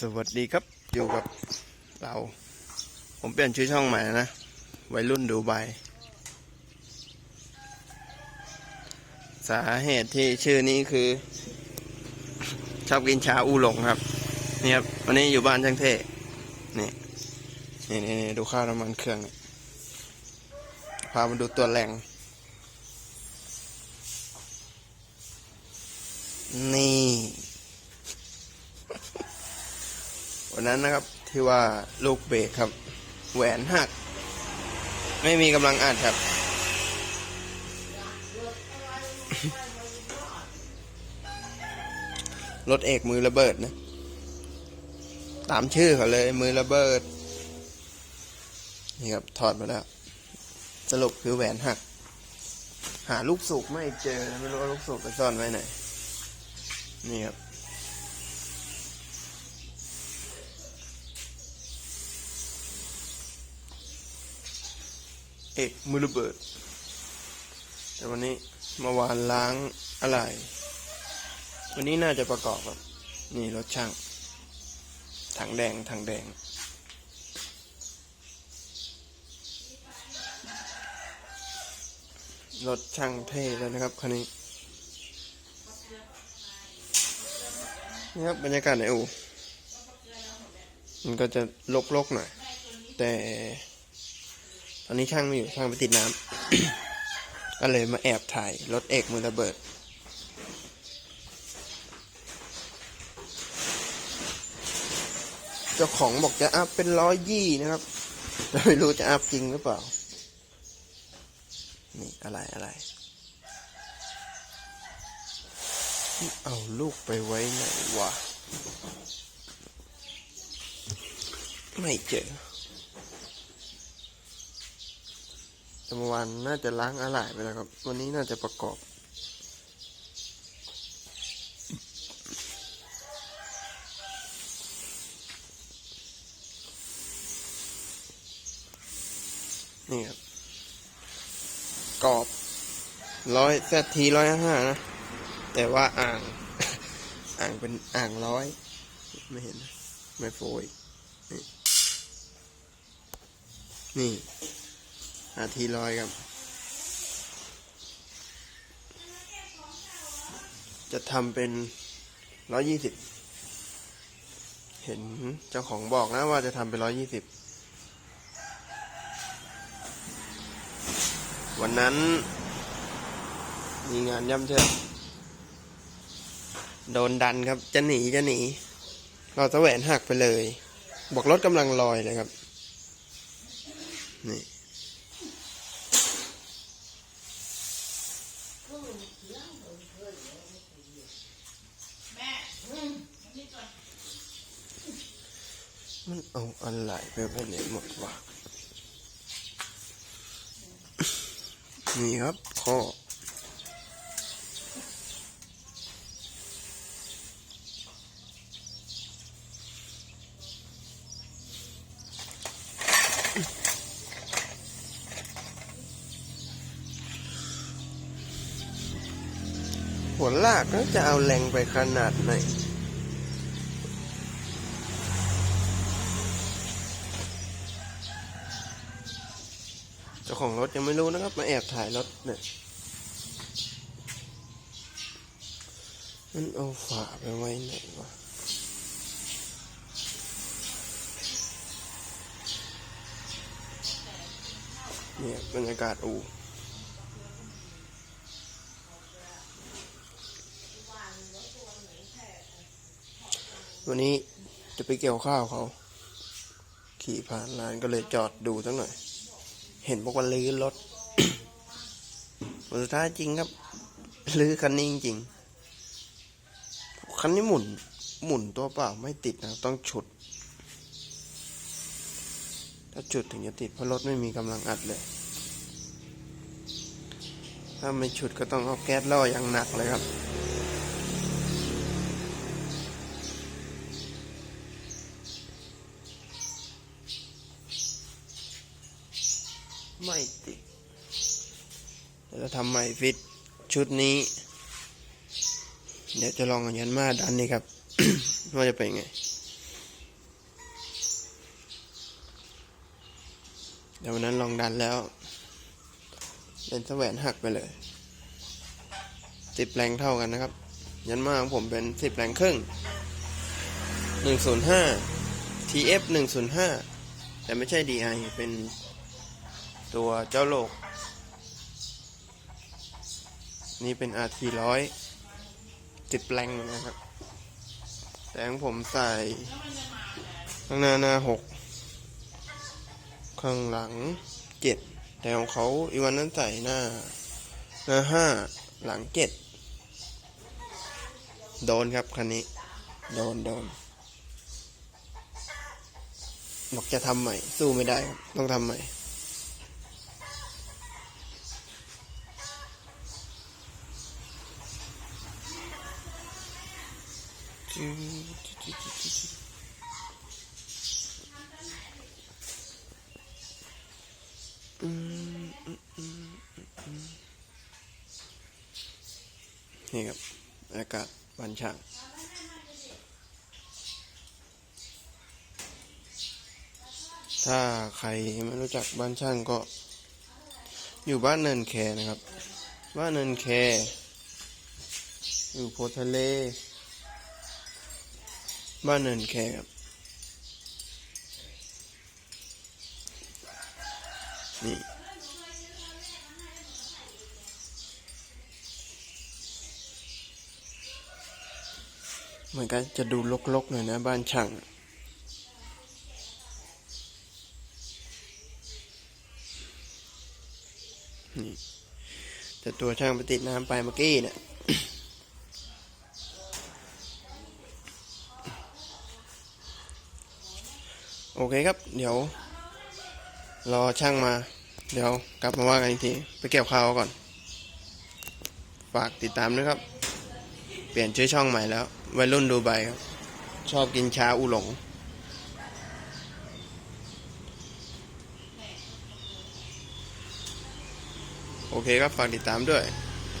สวัสดีครับอยู่กับเรา ผมเปลี่ยนชื่อช่องใหม่นะวัยรุ่นดูใบสาเหตุที่ชื่อนี้คือ ชอบกินชาอูหลงครับ นี่ครับวันนี้อยู่บ้านช่างเท่นี่นี่นี่นี่ดูข้าวน้ำมันเครื่องพามาดูตัวแรงนี่ วันนั้นนะครับที่ว่าลูกเบรกครับ แหวนหัก ไม่มีกำลังอัดครับรถเอกมือระเบิดนะ ตามชื่อเขาเลย มือระเบิด นี่ครับ ถอดมาแล้ว สรุปคือแหวนหัก หาลูกสูบไม่เจอ ไม่รู้ว่าลูกสูบไปซ่อนไว้ไหน นี่ครับ เอกมือระเบิด แต่วันนี้มื่อวานล้างอะไร วันนี้น่าจะประกอบครับ นี่รถช่าง ถังแดงถังแดง รถช่างเท่เลยนะครับคันนี้นี่ครับบรรยากาศในอู่มันก็จะลกๆหน่อย แต่ ตอนนี้ช่างไม่อยู่ช่างไปติดน้ำ ก็เลยมาแอบถ่ายรถเอกมือระเบิด เจ้าของบอกจะอัพเป็นร้อยยี่นะครับแต่ไม่รู้จะอัพจริงหรือเปล่า นี่อะไรอะไร เอาลูกไปไว้ไหนวะ ไม่เจอ แต่ เมื่อวานน่าจะล้างอะไหล่ไปแล้วครับ วันนี้น่าจะประกอบ นี่ครับ กรอบร้อยแซทีร้อยห้านะ แต่ว่าอ่าง อ่างเป็นอ่างร้อย ไม่เห็นนะไม่โฟยนี่นี่ อาทีร้อยครับ จะทำเป็นร้อยยี่สิบเห็นเจ้าของบอกนะว่าจะทำเป็นร้อยยี่สิบวันนั้น มีงานย่ำเชิดโดนดันครับ จะหนีจะหนี เราตะแหวนหักไปเลย บอกรถกำลังลอยเลยครับ นี่ มันเอาอะไรไปไว้ไหนหมดวะนี่ครับข้อหัวลากแล้วจะเอาแรงไปขนาดไหน เจ้าของรถยังไม่รู้นะครับ มาแอบถ่ายรถเนี่ยมันเอาฝาไปไว้ไหนวะเนี่ยบรรยากาศอูวันนี้จะไปเกี่ยวข้าวเขา ขี่ผ่านร้านก็เลยจอดดูสักหน่อย เห็นบอกว่าลื้อรถสุดท้ายจริงครับ ลื้อคันนี้จริงคันนี้หมุน หมุนตัวเปล่าไม่ติดนะต้องฉุด ถ้าฉุดถึงจะติดเพราะรถไม่มีกำลังอัดเลย ถ้าไม่ฉุดก็ต้องเอาแก๊สล่ออย่างหนักเลยครับ ดี๋วทำใหม่ฟิตชุดนี้ เดี๋ยวจะลองยันมาดันนี่ครับ ว่าจะเป็นไง เดี๋ยววันนั้นลองดันแล้วเลนแหวนหักไปเลยสิบแรงเท่ากันนะครับ ยันมาของผมเป็นสิบแรงครึ่งหนึ่งศูนย์ห้า TF 105 แต่ไม่ใช่ DI เป็นตัวเจ้าโลก นี่เป็น RT ร้อยสิบแรงนะครับ แต่ของผมใส่ข้างหน้าหน้าหกข้างหลังเจ็ดแต่ของเขาอีวันนั้นใส่หน้าหน้าห้าหลังเจ็ดโดนครับคันนี้ โดนโดนบอกจะทำใหม่ สู้ไม่ได้ครับ ต้องทำใหม่ นี่ครับ อากาศบันช่างถ้าใครไม่รู้จักบ้านช่างก็ อยู่บ้านเนินแคนะครับ บ้านเนินแค อยู่โพทะเล บ้านเนินแคครับ นี่มันก็จะดูลกๆหน่อยนะบ้านช่างนี่แต่ตัวช่างไปติดน้ำไปเมื่อกี้เนี่ย อเคครับ เดี๋ยว รอช่างมา เดี๋ยวกลับมาว่ากันอีกที ไปเก็บข้าวก่อน ฝากติดตามด้วยครับ เปลี่ยนชื่อช่องใหม่แล้ว วัยรุ่นดูใบครับ ชอบกินชาอูหลง โอเคครับ ฝากติดตามด้วย